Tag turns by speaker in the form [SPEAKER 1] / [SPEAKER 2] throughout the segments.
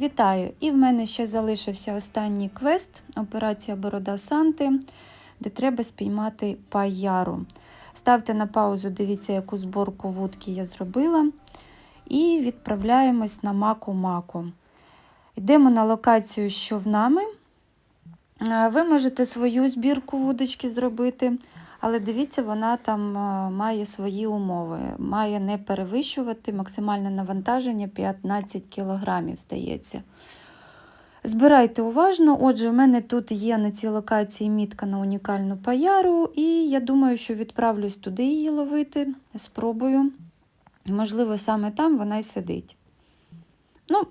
[SPEAKER 1] Вітаю! І в мене ще залишився останній квест операція Борода Санти, де треба спіймати паяру. Ставте на паузу, дивіться, яку зборку вудки я зробила. І відправляємось на маку-маку. Йдемо на локацію з човнами. Е, Ви можете свою збірку вудочки зробити, але дивіться, вона там е, має свої умови. Має не перевищувати максимальне навантаження 15 кг, здається. Збирайте уважно. Отже, у мене тут є на цій локації мітка на унікальну паяру, і я думаю, що відправлюсь туди її ловити. Спробую. Можливо, саме там вона й сидить. Ну,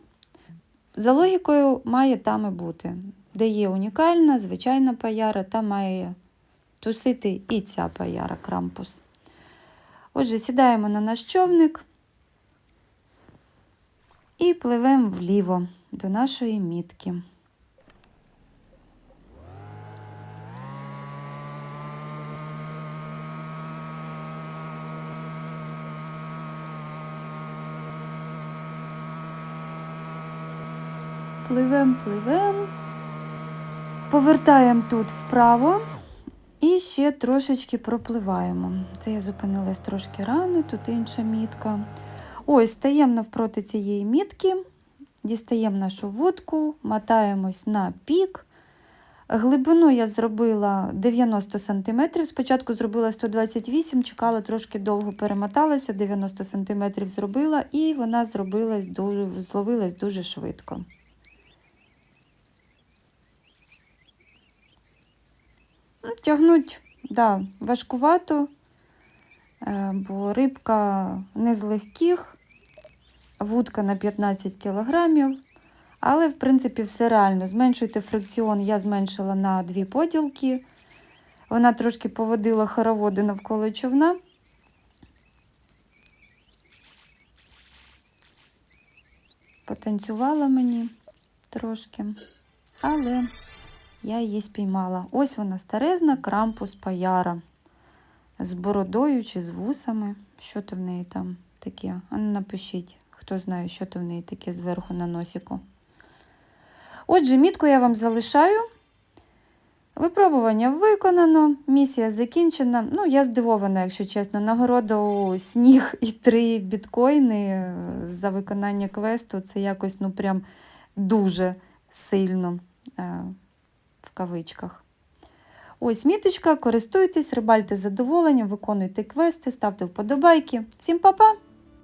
[SPEAKER 1] за логікою, має там і бути. Де є унікальна, звичайна паяра, там має тусити і ця паяра крампус. Отже, сідаємо на наш човник і пливемо вліво до нашої мітки. Пливем, пливем. Повертаємо тут вправо і ще трошечки пропливаємо. Це я зупинилась трошки рано, тут інша мітка. Ось, стаємо навпроти цієї мітки, дістаємо нашу вудку, мотаємось на пік. Глибину я зробила 90 см. Спочатку зробила 128 чекала трошки довго перемоталася, 90 см зробила, і вона зробилась дуже, зловилась дуже швидко. Ну, Тягнуть да, важкувато, е, бо рибка не з легких, вудка на 15 кілограмів. Але, в принципі, все реально. Зменшуйте фрикціон, я зменшила на дві поділки. Вона трошки поводила хороводи навколо човна. Потанцювала мені трошки, але я її спіймала. Ось вона старезна крампус паяра. З бородою чи з вусами. Що то в неї там таке? А ну напишіть, хто знає, що то в неї таке зверху на носіку. Отже, мітку я вам залишаю. Випробування виконано, місія закінчена. Ну, я здивована, якщо чесно. Нагороду сніг і три біткоїни за виконання квесту. Це якось ну прям дуже сильно е, в кавичках. Ось міточка, користуйтесь, рибальте задоволенням, виконуйте квести, ставте вподобайки. Всім па-па!